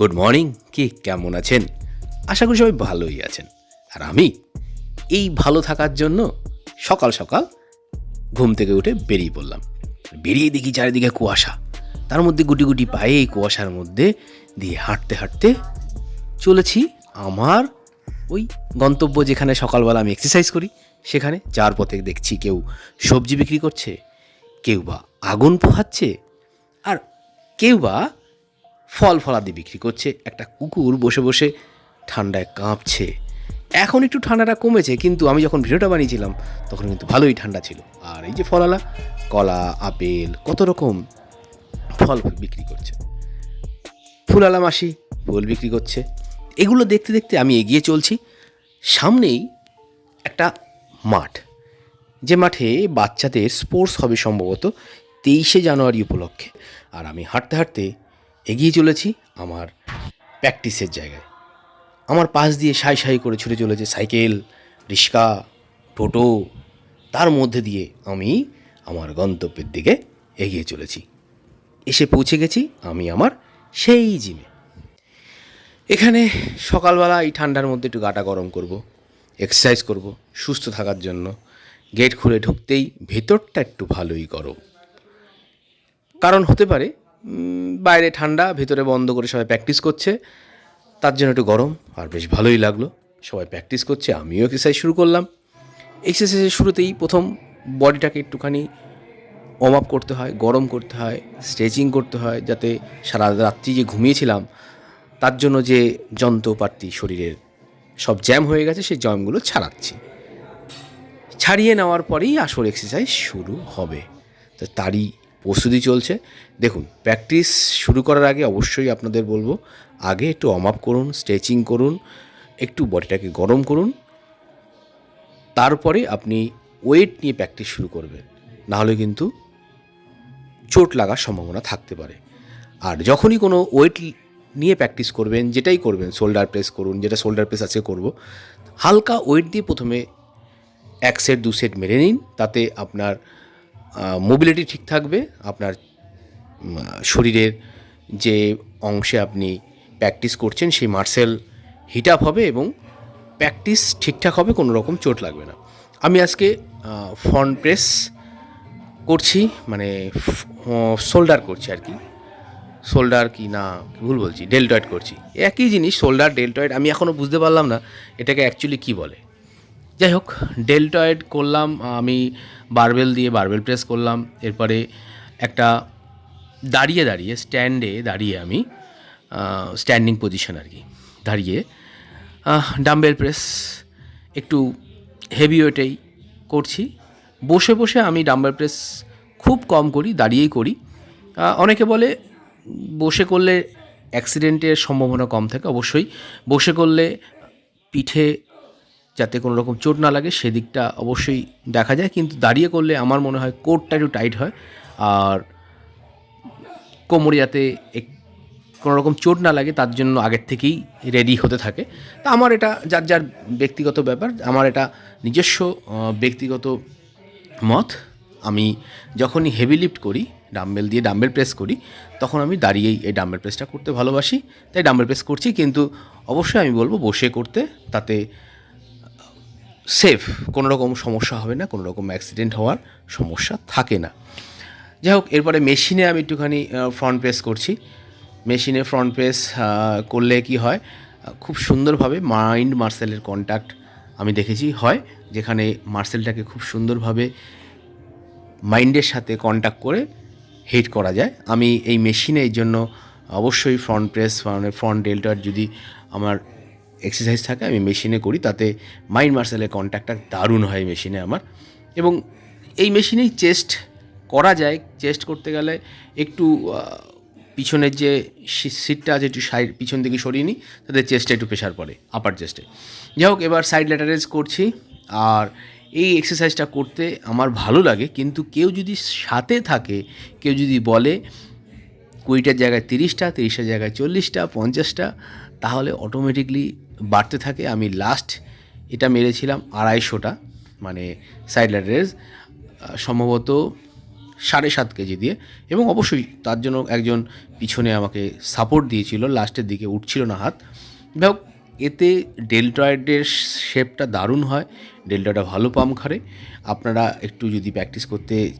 Good morning কি কেমন আছেন? আশা করি সবাই ভালোই আছেন। আর আমি এই ভালো থাকার জন্য সকাল সকাল ঘুম থেকে উঠে বেরিয়ে পড়লাম। বেরিয়ে দেখি চারিদিকে কুয়াশা। তার মধ্যে গুটি গুটি পায়ে এই কুয়াশার মধ্যে দিয়ে হাঁটতে হাঁটতে চলেছি আমার ওই গন্তব্য যেখানে সকালবেলা আমি এক্সারসাইজ করি, সেখানে যার পথে দেখছি কেউ সবজি বিক্রি করছে, কেউ বা আগুন পোহাচ্ছে, আর কেউ বা ফল ফলাদি বিক্রি করছে। একটা কুকুর বসে বসে ঠান্ডায় কাঁপছে। এখন একটু ঠান্ডাটা কমেছে, কিন্তু আমি যখন ভিডিওটা বানিয়েছিলাম, তখন কিন্তু ভালোই ঠান্ডা ছিল। আর এই যে ফলালা, কলা, আপেল, কত রকম ফল বিক্রি করছে। ফুলালা মাসি ফুল বিক্রি করছে। এগুলো দেখতে দেখতে আমি এগিয়ে চলছি। সামনেই একটা মাঠ। যে মাঠে বাচ্চাদের স্পোর্টস হবে সম্ভবত তেইশে জানুয়ারি উপলক্ষে। আর আমি হাঁটতে হাঁটতে এগিয়ে চলেছি আমার প্র্যাকটিসের জায়গায়। আমার পাশ দিয়ে সাই সাই করে ছুটে চলেছে সাইকেল, রিক্সা, টোটো। তার মধ্যে দিয়ে আমি আমার গন্তব্যের দিকে এগিয়ে চলেছি। এসে পৌঁছে গেছি আমি আমার সেই জিমে এখানে সকালবেলা এই ঠান্ডার মধ্যে একটু গাটা গরম করব এক্সারসাইজ করব, সুস্থ থাকার জন্য। গেট খুলে ঢুকতেই ভেতরটা একটু ভালোই গরম। কারণ হতে পারে বাইরে ঠান্ডা, ভিতরে বন্ধ করে সবাই প্র্যাকটিস করছে। তার জন্য একটু গরম, আর বেশ ভালোই লাগল। সবাই প্র্যাকটিস করছে, আমিও এক্সারসাইজ শুরু করলাম। এক্সারসাইজের শুরুতেই প্রথম বডিটাকে একটুখানি ওয়ার্ম আপ করতে হয়, গরম করতে হয় স্ট্রেচিং করতে হয়, যাতে সারা রাত্রি যে ঘুমিয়েছিলাম, তার জন্য যে যন্ত্রপাতি শরীরের সব জ্যাম হয়ে গেছে, সেই জ্যামগুলো ছাড়াচ্ছি। ছাড়িয়ে নেওয়ার পরেই আসল এক্সারসাইজ শুরু হবে। তো তারই প্রস্তুতি চলছে। দেখুন প্র্যাকটিস শুরু করার আগে অবশ্যই আপনাদের বলব, আগে একটু ওয়ার্ম আপ করুন স্ট্রেচিং করুন, একটু বডিটাকে গরম করুন। তারপরে আপনি ওয়েট নিয়ে প্র্যাকটিস শুরু করবেন। নাহলে কিন্তু চোট লাগার সম্ভাবনা থাকতে পারে। আর যখনই কোনো ওয়েট নিয়ে প্র্যাকটিস করবেন, যেটাই করবেন শোল্ডার প্রেস করুন, যেটা শোল্ডার প্রেস আছে করব, হালকা ওয়েট দিয়ে প্রথমে এক সেট দু সেট মেরে নিন, তাতে আপনার মোবিলিটি ঠিক থাকবে, আপনার শরীরের যে অংশে আপনি প্র্যাকটিস করছেন, সেই মার্সেল হিট আপ হবে এবং প্র্যাকটিস ঠিকঠাক হবে, কোনো রকম চোট লাগবে না। আমি আজকে ফ্রন্ট প্রেস করছি মানে শোল্ডার করছি আর কি। শোল্ডার কি না ভুল বলছি? ডেলটয়েড করছি। একই জিনিস শোল্ডার ডেলটয়েড আমি এখনও বুঝতে পারলাম না, এটাকে অ্যাকচুয়ালি কী বলে? যাই হোক ডেলটয়েড করলাম, আমি বারবেল দিয়ে বারবেল প্রেস করলাম, এরপরে একটা দাঁড়িয়ে দাঁড়িয়ে স্ট্যান্ডে দাঁড়িয়ে আমি স্ট্যান্ডিং পজিশন আর কি, দাঁড়িয়ে ডাম্বেল প্রেস একটু হেভি ওয়েটেই করছি। বসে বসে আমি ডাম্বেল প্রেস খুব কম করি, দাঁড়িয়েই করি। অনেকে বলে বসে করলে অ্যাক্সিডেন্টের সম্ভাবনা কম থাকে, অবশ্যই। বসে করলে পিঠে যাতে কোনো রকম চোট না লাগে, সেদিকটা অবশ্যই দেখা যায়। কিন্তু দাঁড়িয়ে করলে আমার মনে হয় কোটটা একটু টাইট হয়। আর কোমরে যাতে কোনো রকম চোট না লাগে, তার জন্য আগের থেকেই রেডি হতে থাকে। তা আমার এটা যার যার ব্যক্তিগত ব্যাপার, আমার এটা নিজস্ব ব্যক্তিগত মত। আমি যখনই হেভি লিফট করি ডাম্বেল দিয়ে ডাম্বেল প্রেস করি, তখন আমি দাঁড়িয়েই এই ডাম্বেল প্রেসটা করতে ভালোবাসি। তাই ডাম্বেল প্রেস করছি, কিন্তু অবশ্যই আমি বলব বসে করতে, তাতে সেফ, কোনো রকম সমস্যা হবে না, কোনো রকম অ্যাক্সিডেন্ট হওয়ার সমস্যা থাকে না। যাই হোক, এরপরে মেশিনে আমি একটুখানি ফ্রন্ট প্রেস করছি। মেশিনে ফ্রন্ট প্রেস করলে কি হয়? খুব সুন্দরভাবে মাইন্ড মার্সেলের কন্ট্যাক্ট আমি দেখেছি, হয় যেখানে মার্সেলটাকে খুব সুন্দরভাবে মাইন্ডের সাথে কন্ট্যাক্ট করে হিট করা যায়। আমি এই মেশিনে এই জন্য অবশ্যই ফ্রন্ট প্রেস মানে ফ্রন্ট ডেল্টার যদি আমার এক্সারসাইজ থাকে, আমি মেশিনে করি, তাতে মাইন্ড মার্সেলের কন্ট্যাক্টটা দারুণ হয় মেশিনে আমার। এবং এই মেশিনেই চেস্ট করা যায় চেস্ট করতে গেলে একটু পিছনের যে সিটটা আছে, একটু সাইড পিছন দিকে সরিয়ে নিই তাদের চেস্টে একটু প্রেশার পড়ে আপার চেস্টে যাই হোক, এবার সাইড ল্যাটারেজ করছি, আর এই এক্সারসাইজটা করতে আমার ভালো লাগে, কিন্তু কেউ যদি সাথে থাকে, কেউ যদি বলে, কুড়িটার জায়গায় তিরিশটা, তিরিশটার জায়গায় চল্লিশটা, পঞ্চাশটা, তাহলে অটোমেটিকলি বাড়তে থাকে, আমি লাস্ট এটা মেরেছিলাম আড়াইশোটা মানে সাইড ল্যাটারেজ সম্ভবত সাড়ে সাত কেজি দিয়ে। এবং অবশ্যই তার জন্য একজন পিছনে আমাকে সাপোর্ট দিয়েছিল লাস্টের দিকে উঠছিল না হাত। যাই এতে ডেলটয়েডের শেপটা দারুণ হয় ডেল্টাটা ভালো পাম্প খারে আপনারা একটু যদি প্র্যাকটিস করতে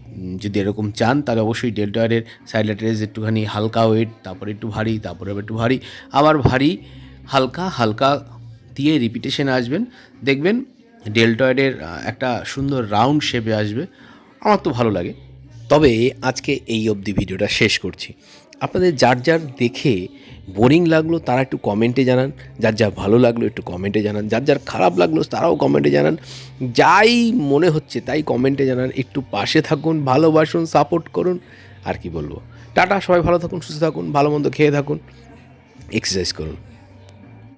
যদি এরকম চান, তাহলে অবশ্যই ডেল্টয়েডের সাইড একটুখানি হালকা ওয়েট তারপরে একটু ভারী, তারপরে একটু ভারী। আবার ভারী হালকা হালকা দিয়ে রিপিটেশন আসবেন। দেখবেন ডেল্টয়েডের একটা সুন্দর রাউন্ড শেপে আসবে। আমার তো ভালো লাগে। তবে আজকে এই অবধি ভিডিওটা শেষ করছি। আপনাদের যার যার দেখে বোরিং লাগল, তারা একটু কমেন্টে জানান। যার যা ভালো লাগল, একটু কমেন্টে জানান। যার যার খারাপ লাগল, তারাও কমেন্টে জানান। যাই মনে হচ্ছে, তাই কমেন্টে জানান। একটু পাশে থাকুন, ভালোবাসুন সাপোর্ট করুন। আর কি বলব? টাটা, সবাই ভালো থাকুন, সুস্থ থাকুন, ভালো মন্দ খেয়ে থাকুন। এক্সারসাইজ করুন।